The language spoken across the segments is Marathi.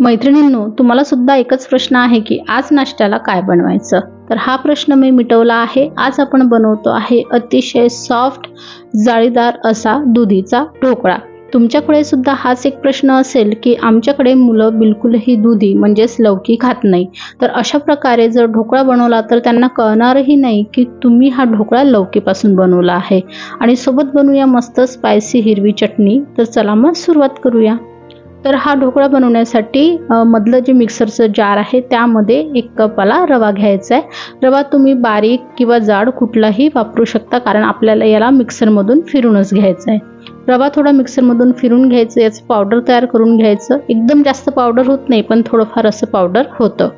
मैत्रिणींनो तुम्हाला सुद्धा एकच प्रश्न आहे की आज नाश्त्याला काय बनवायचं? तर हा प्रश्न मी मिटवला आहे. आज आपण बनवतो आहे अतिशय सॉफ्ट जाळीदार असा दुधीचा ढोकळा. तुमच्याकडे सुद्धा हाच एक प्रश्न असेल की आमच्याकडे मुलं बिलकुलही दुधी म्हणजेच लवकी खात नाही. तर अशा प्रकारे जर ढोकळा बनवला तर त्यांना कळणारही नाही की तुम्ही हा ढोकळा लवकीपासून बनवला आहे. आणि सोबत बनवूया मस्त स्पायसी हिरवी चटणी. तर चला मग सुरुवात करूया. तर हा ढोकळा बनवण्यासाठी मधलं जे मिक्सरचं जार आहे त्यामध्ये एक कपाला रवा घ्यायचा आहे रवा तुम्ही बारीक किंवा जाड कुठलाही वापरू शकता कारण आपल्याला याला मिक्सरमधून फिरूनच घ्यायचं आहे रवा थोडा मिक्सरमधून फिरून घ्यायचं याचं पावडर तयार करून घ्यायचं. एकदम जास्त पावडर होत नाही पण थोडंफार असं पावडर होतं.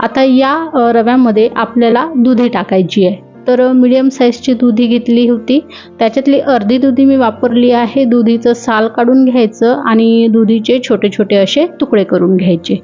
आता या रव्यामध्ये आपल्याला दुधे टाकायची आहे तर मिडियम साईजची दुधी घेतली होती. त्याच्यातली अर्धी दुधी मी वापरली आहे. दुधीचं साल काढून घ्यायचं आणि दुधीचे छोटे छोटे असे तुकडे करून घ्यायचे.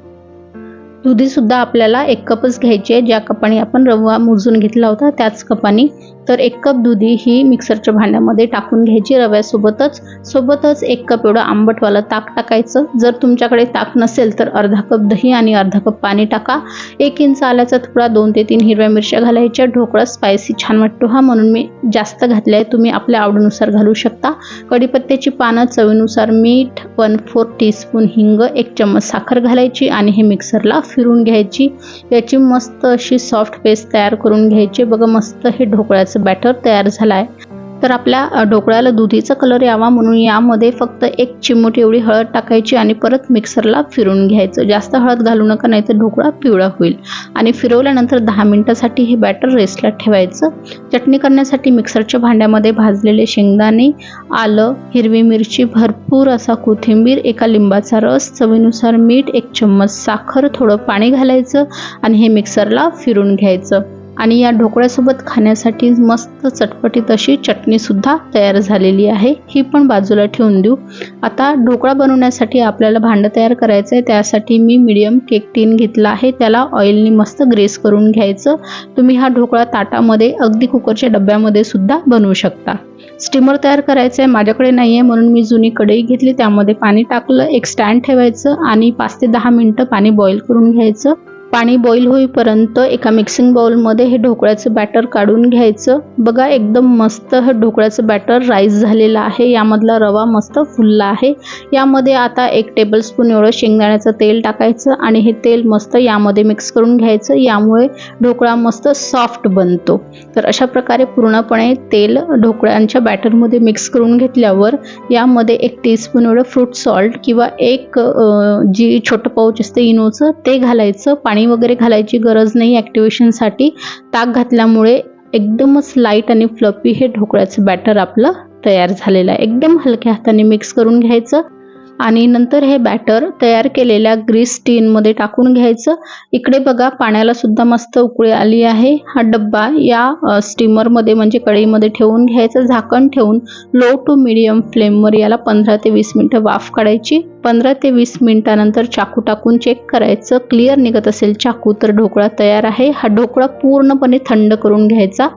दुधीसुद्धा आपल्याला एक कपच घ्यायची आहे. ज्या कपाने आपण रवा मोजून घेतला होता त्याच कपाने तर एक कप दुधी ही मिक्सरच्या भांड्यामध्ये टाकून घ्यायची. रव्यासोबतच सोबतच एक कप एवढं आंबटवालं ताक टाकायचं. जर तुमच्याकडे ताक नसेल तर अर्धा कप दही आणि अर्धा कप पाणी टाका. एक इंच आल्याचा तुकडा दोन ते तीन हिरव्या मिरच्या घालायच्या. ढोकळा स्पायसी छान वाटतो हा. म्हणून मी जास्त घातले आहे तुम्ही आपल्या आवडीनुसार घालू शकता. कढीपत्त्याची पानं चवीनुसार मीठ वन फोर टीस्पून हिंग एक चम्मच साखर घालायची आणि हे मिक्सरला फिरून घ्यायची. याची मस्त अशी सॉफ्ट पेस्ट तयार करून घ्यायची. बघा मस्त हे ढोकळ्याचं बॅटर तयार झाला आहे तर आपल्या ढोकळ्याला दुधीचा कलर यावा म्हणून यामध्ये फक्त एक चिमूट एवढी हळद टाकायची आणि परत मिक्सरला फिरून घ्यायचं. जास्त हळद घालू नका नाही तर ढोकळा पिवळा होईल. आणि फिरवल्यानंतर दहा मिनटासाठी हे बॅटर रेस्टला ठेवायचं. चटणी करण्यासाठी मिक्सरच्या भांड्यामध्ये भाजलेले शेंगदाणे आलं हिरवी मिरची भरपूर असा कोथिंबीर एका लिंबाचा रस चवीनुसार मीठ एक चम्मच साखर थोडं पाणी घालायचं आणि हे मिक्सरला फिरून घ्यायचं. आणि या ढोकळ्यासोबत खाण्यासाठी मस्त चटपटीत अशी चटणीसुद्धा तयार झालेली आहे. ही पण बाजूला ठेवून देऊ. आता ढोकळा बनवण्यासाठी आपल्याला भांडं तयार करायचं आहे त्यासाठी मी मीडियम केक टीन घेतला आहे. त्याला ऑइलनी मस्त ग्रेस करून घ्यायचं. तुम्ही हा ढोकळा ताटामध्ये अगदी कुकरच्या डब्यामध्ये सुद्धा बनवू शकता. स्टीमर तयार करायचं आहे माझ्याकडे नाही आहे म्हणून मी जुनी कढई घेतली. त्यामध्ये पाणी टाकलं. एक स्टँड ठेवायचं आणि पाच ते दहा मिनटं पाणी बॉईल करून घ्यायचं. पाणी बॉईल होईपर्यंत एका मिक्सिंग बाउलमध्ये हे ढोकळ्याचं बॅटर काढून घ्यायचं. बघा एकदम मस्त हे ढोकळ्याचं बॅटर राईस झालेलं आहे. यामधला रवा मस्त फुलला आहे. यामध्ये आता एक टेबलस्पून एवढं शेंगदाण्याचं तेल टाकायचं आणि हे तेल मस्त यामध्ये मिक्स करून घ्यायचं. यामुळे ढोकळा मस्त सॉफ्ट बनतो. तर अशा प्रकारे पूर्णपणे तेल ढोकळ्यांच्या बॅटरमध्ये मिक्स करून घेतल्यावर यामध्ये एक टीस्पून एवढं फ्रूट सॉल्ट किंवा एक जी छोटं पाऊच असते इनोचं ते घालायचं. पाणी वगैरे घालायची गरज नाही ॲक्टिवेशनसाठी. ताक घातल्यामुळे एकदमच लाइट आणि फ्लपी हे ढोकळ्याचं बॅटर आपलं तयार झालेलं आहे. एकदम हलक्या हाताने मिक्स करून घ्यायचं. आणि नंतर हे बॅटर तयार केलेल्या ग्रीस टीनमध्ये टाकून घ्यायचं. इकडे बघा पाण्याला सुद्धा मस्त उकळी आली आहे. हा डब्बा या स्टीमरमध्ये म्हणजे कढईमध्ये ठेवून घ्यायचं. झाकण ठेवून लो टू मिडियम फ्लेमवर याला पंधरा ते वीस मिनटं वाफ काढायची. पंधरा ते वीस मिनटानंतर चाकू टाकून चेक करायचं. क्लिअर निघत असेल चाकू तर ढोकळा तयार आहे. हा ढोकळा पूर्णपणे थंड करून घ्यायचा.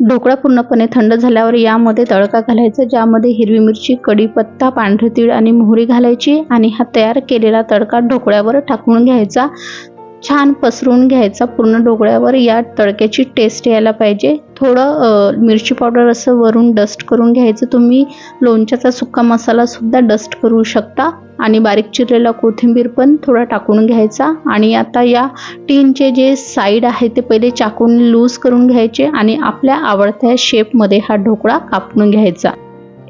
ढोकळा पूर्णपणे थंड झाल्यावर यामध्ये तडका घालायचा ज्यामध्ये हिरवी मिरची कढीपत्ता पांढरी तीळ आणि मोहरी घालायची आणि हा तयार केलेला तडका ढोकळ्यावर टाकून घ्यायचा. छान पसरून घ्यायचा पूर्ण ढोकळ्यावर या तडक्याची टेस्ट यायला पाहिजे. थोडं मिरची पावडर असं वरून डस्ट करून घ्यायचं. तुम्ही लोणच्याचा सुक्का मसालासुद्धा डस्ट करू शकता. आणि बारीक चिरलेला कोथिंबीर पण थोडा टाकून घ्यायचा. आणि आता या टीनचे जे साईड आहे ते पहिले चाकून लूज करून घ्यायचे आणि आपल्या आवडत्या शेपमध्ये हा ढोकळा कापून घ्यायचा.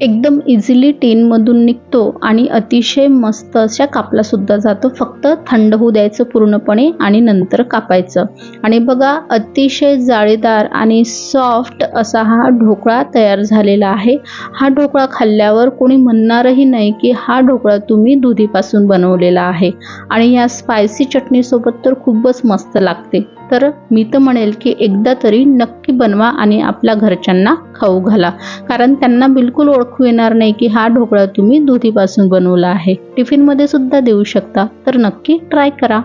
एकदम इझिली टीनमधून निघतो आणि अतिशय मस्त अशा कापलासुद्धा जातो. फक्त थंड होऊ द्यायचं पूर्णपणे आणि नंतर कापायचं. आणि बघा अतिशय जाळीदार आणि सॉफ्ट असा हा ढोकळा तयार झालेला आहे. हा ढोकळा खाल्ल्यावर कोणी म्हणणारही नाही की हा ढोकळा तुम्ही दुधीपासून बनवलेला आहे. आणि या स्पायसी चटणीसोबत तर खूपच मस्त लागते. तर मी तर म्हणेल की एकदा तरी नक्की बनवा आणि आपल्या घरच्यांना खाऊ घाला. कारण त्यांना बिलकुल ओळखू येणार नाही की हा ढोकळा तुम्ही दुधीपासून बनवला आहे. टिफिनमध्ये सुद्धा देऊ शकता तर नक्की ट्राय करा.